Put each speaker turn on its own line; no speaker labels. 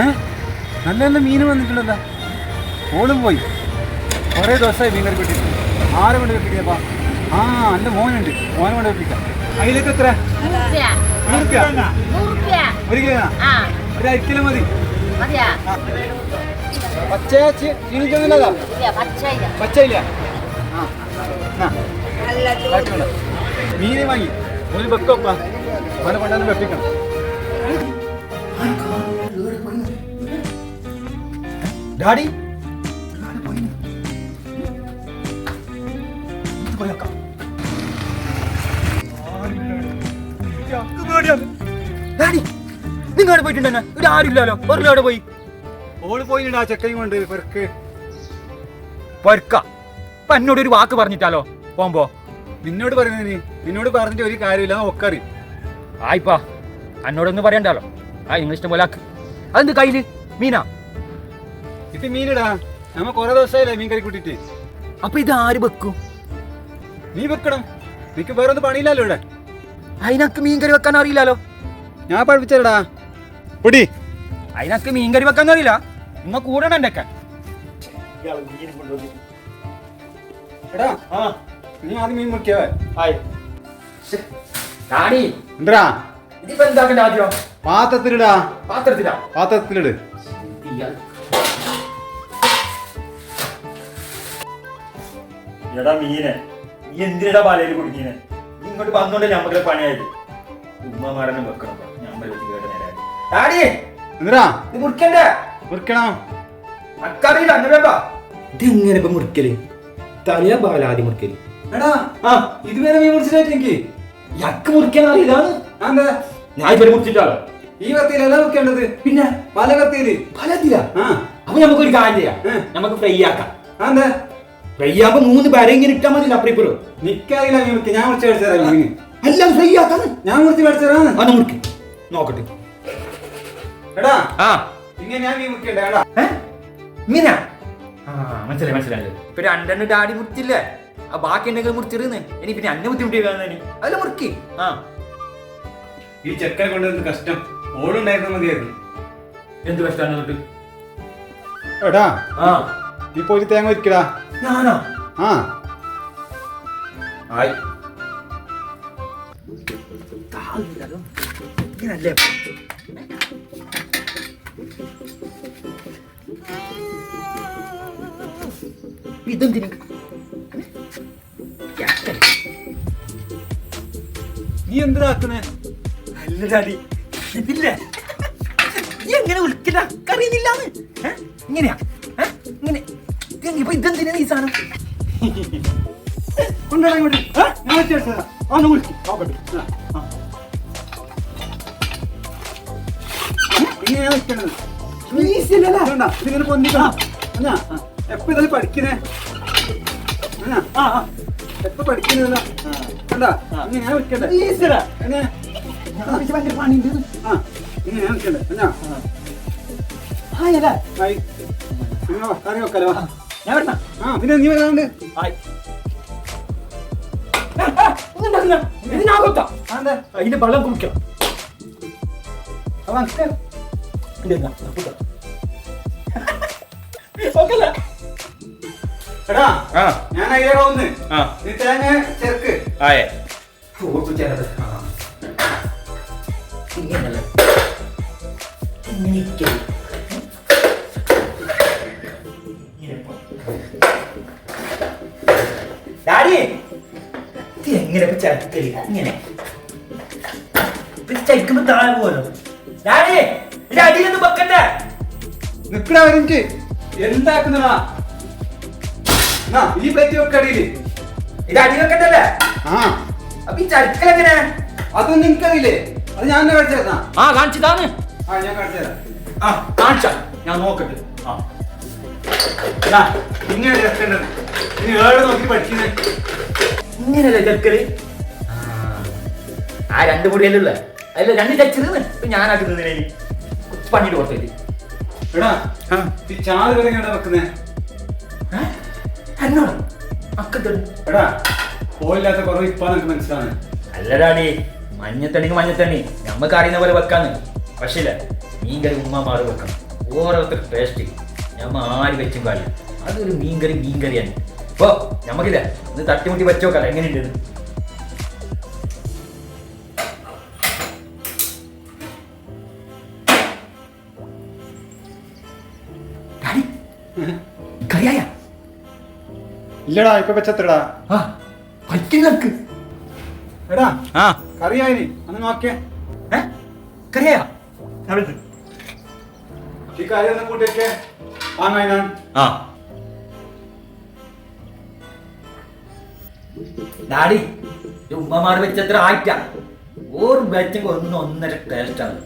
ഏ? നല്ല നല്ല മീൻ വന്നിട്ടുണ്ടല്ലോ. ഓളും പോയി. കുറേ ദിവസമായി മീൻ കറി കിട്ടിയിട്ട് ആരും കൊണ്ട് കിട്ടിയപ്പാ ആ എന്റെ മോനുണ്ട്. മോനെ കൊണ്ട് വെപ്പിക്കാം. അതിലേക്ക് എത്ര. ഒരു കിലോ ഒരു അര കിലോ മതി.
മതിയാ?
പച്ച ചീനിക്കുന്നതാ
ഇല്ല, പച്ചയില്ല.
പച്ചയില്ല? ആ. ആ. ആയിക്കോട്ടെ. മീന് വാങ്ങി. ഒരു വെക്കപ്പാ അവനെ കൊണ്ടാണ് വെപ്പിക്കണം. ഡാഡി.
ഡാഡി നിങ്ങൾ പോയിട്ടുണ്ടെന്നെ ഇവിടെ ആരുമില്ലല്ലോ ഒരു പോയി.
ഓൾ പോയി ആ ചെക്കയും കൊണ്ട് പെർക്ക്
പൊരക്ക ഇപ്പൊ എന്നോട് ഒരു വാക്ക് പറഞ്ഞിട്ടാലോ? പോകുമ്പോ
നിന്നോട് പറയുന്നത് നീ നിന്നോട് പറഞ്ഞിട്ട് ഒരു കാര്യമില്ല ഒക്കറി
ആയിപ്പാ. എന്നോടൊന്നും പറയണ്ടല്ലോ ആ ഇംഗ്ലീഷ് ഇഷ്ടം പോലെ ആക്ക്. അതെന്ത് കയ്യിൽ? മീനാ?
ഇത് മീനിടാ. നമ്മ കുറെ ദിവസമായില്ലേ മീൻ കറി കൂട്ടിട്ട്.
അപ്പൊ ഇത് ആര് വെക്കും?
നീ വെക്കണം. നിനക്ക് വേറെ ഒന്നും പണിയില്ലല്ലോ ഇവിടെ.
അതിനക്ക് മീൻ കറി വെക്കാൻ അറിയില്ലല്ലോ
ഞാൻ പഠിപ്പിച്ചല്ലടാ പൊടി.
അതിനക്ക് മീൻ കറി വെക്കാൻ അറിയില്ല. നിങ്ങ കൂടണം എന്റെ ഒക്കെ
എടാ ആ. നീ ആദ്യം മീൻ മുറിക്കാവേ.
ഡാഡി
എന്താ
ഇതിപ്പോ എന്താക്കണ്ട ആദ്യം
പാത്രത്തിലിടാ.
പാത്രത്തിലാ.
പാത്രത്തിലിട്.
എടാ മീനെ നീ എന്തിനടാ പാലയിൽ കുടുങ്ങിനെ നീ ഇങ്ങോട്ട് വന്നോണ്ട് ഞമ്മക്ക് പണിയായത്? ഉമ്മമാരനെ വെക്കണം. ഞാൻ വെച്ച് കേട്ട നേരം
ഡാഡി!
എന്താ
ഇത് മുറിക്കണ്ടേ?
മുറിക്കണം.
അക്കറിയില്ല അങ്ങനെ
ഇതെങ്ങനെ ഇപ്പൊ മുറിക്കൽ? തലയാ പാലാതി മുറിക്കൽ.
എടാ ആ ഇതുവരെ മീൻ എനിക്ക്
യക്ക് മുറിക്കാൻ അറിയില്ല.
എന്താ
ഞാൻ ഇവരെ മുറിച്ചിട്ടാലോ
ഈ കത്തിയിലല്ല വെക്കേണ്ടത്.
പിന്നെ
പല കത്തിയിൽ
ഫലത്തില അപ്പൊ നമുക്കൊരു കാര്യം ചെയ്യാം. നമുക്ക് ഫ്രൈ ആക്കാം.
എന്താ?
ഫ്രൈ ആകുമ്പോ മൂന്ന് പേരെ ഇങ്ങനെ ഇട്ടാ മതി അപ്പൊ ഇപ്പുറം
നിക്കറിയില്ല മീൻ ഞാൻ കുറച്ച് മേടിച്ചു തരാം മീൻ
എല്ലാം ഫ്രൈ ആക്കാന്ന്
ഞാൻ കുറച്ച് മേടിച്ചു തരാം.
അത് മുറിക്ക് നോക്കട്ടെ.
എടാ
ആ.
ഇങ്ങനെ ഞാൻ മീൻ മുറിക്കണ്ടേ എടാ.
മീനാ ആ മനസ്സിലായി മനസ്സിലായി. ഇപ്പൊ രണ്ടെണ്ണം ഡാഡി മുറിച്ചില്ലേ? ആ ബാക്കി എന്തെങ്കിലും മുറിച്ചിരുന്ന് ഇനി പിന്നെ അന്നെ ബുദ്ധിമുട്ടി അതിൽ മുറുക്കി. ആ.
ഈ ചെക്കനെ കൊണ്ടുവരുന്ന കഷ്ടം. ഓളുണ്ടായിരുന്ന മതിയായിരുന്നു.
എന്ത് കഷ്ടാണ് തൊട്ട്
എടാ
ആ.
നീ പോയി തേങ്ങ ഒരിക്കടാ.
ഞാനോ?
ആ.
ആയി. ഇങ്ങനല്ലേ? ഇതെന്തിനു?
നീ എന്തിനാക്കുന്നേ
അല്ല ഡാഡി ഇതില്ലേ നീ എങ്ങനെ വിളിക്കില്ല? കറിയുന്നില്ലാന്ന് ഏ? ഇങ്ങനെയാ? ഇങ്ങനെ. ഇപ്പൊ ഇതെന്തിനാ ഈ സാധനം?
കൊണ്ടുവരാൻ ഇങ്ങോട്ട്. ഞാൻ വെച്ച് ഒന്ന് വിളിക്ക്. ഇങ്ങനെയാ വെക്കണത്. ഇതിങ്ങനെ പൊന്തിക്കണം. അല്ല എപ്പോ ആ ആ. എപ്പോ പഠിക്കുന്നതല്ല കണ്ടാ? ഇങ്ങനെയാ വെക്കണ്ടേ? എങ്ങനെ ആ ഇങ്ങനെയാ വെക്കണ്ടേ അല്ല? ആയി അങ്ങനെ വാ, കറി വെക്കാലോ. വാ.
ഞാൻ വരണ
ആ പിന്നെ നീ വരാണ്ട്.
ഇതിനാകത്ത.
അതെന്താ
അതിന്റെ വെള്ളം
എടാ
ആ.
ഞാൻ അയ്യാറോ ഒന്ന്
ആ.
നീ തേങ്ങ ചെറുക്ക്.
ആയേ. ഇങ്ങനല്ലേ ഇങ്ങനെ. ഇങ്ങനെ ഡാഡി ഇത് എങ്ങനെ ഇപ്പൊ ചരക്കൽ ഇങ്ങനെ. ഇപ്പൊ ചരിക്കുമ്പോ താഴെ പോലോ ഡാഡി ഇത് അടിയിലൊന്നും വെക്കണ്ടേ.
നിക്കടാ എനിക്ക് എന്താക്കുന്നടാ? എന്നാ ഈ പ്ലേറ്റ് വെക്കടിയിൽ
ഇത് അടി വെക്കണ്ടല്ലേ?
ആ.
അപ്പൊ ഈ ചരക്കൽ എങ്ങനെ?
അതൊന്നും നിനക്കറിയില്ലേ അത് ഞാൻ തന്നെ കാണിച്ചു തരാം
ആ കാണിച്ചതാണ്
ആ ഞാൻ കാണിച്ചു
ആ കാണിച്ച. ഞാൻ നോക്കട്ടെ. ആ.
ഇങ്ങനെ ചേർക്കേണ്ടത്. ഇനി ഏഴ് നോക്കി പഠിക്കുന്നേ
ഇങ്ങനെയല്ലേ ചെക്കൽ ആ. രണ്ട് മുടിയല്ലേ അല്ല രണ്ട് ചച്ചിരുന്ന് ഇപ്പൊ ഞാനാക്കി നിന്നേ പണിയിട്ട് കൊടുത്തേ
എടാ ഈ ചാറ് വരെ എങ്ങനെ വെക്കുന്നേ?
എന്നോ അക്കത്തെ
എടാ പോയില്ലാത്ത കുറവ് ഇപ്പൊ നിനക്ക് മനസ്സിലാണ്
അല്ലടാടി മഞ്ഞത്തണിക്ക് മഞ്ഞത്തണി നമുക്ക് അറിയുന്ന പോലെ വെക്കാന്ന്. പക്ഷേ മീൻ കറി ഉമ്മ മാറി വെക്കണം. ഓരോരുത്തർ ടേസ്റ്റ് ഞമ്മ ആര് വെച്ചും കാര്യം അതൊരു മീൻകറി മീൻകറിയാണ്. ഇപ്പോ ഞമ്മക്കില്ല ഇന്ന് തട്ടിമുട്ടി വെച്ചോക്കല്ല എങ്ങനെയുണ്ട് കറിയായ?
ഇല്ലടാ ഇപ്പൊ വെച്ചത്രടാ.
കറിയായി അന്ന്
എടാ നോക്കിയേ.
ഏ കറിയായ?
ഈ കൂട്ടിയൊക്കെ. വാങ്ങാൻ
ആ.
ഡാഡി ഉമ്മമാർ വെച്ചത്ര ആയിട്ടാ. ഓർ വെച്ചെങ്കിൽ ഒന്ന് ഒന്നര ടേസ്റ്റാണ്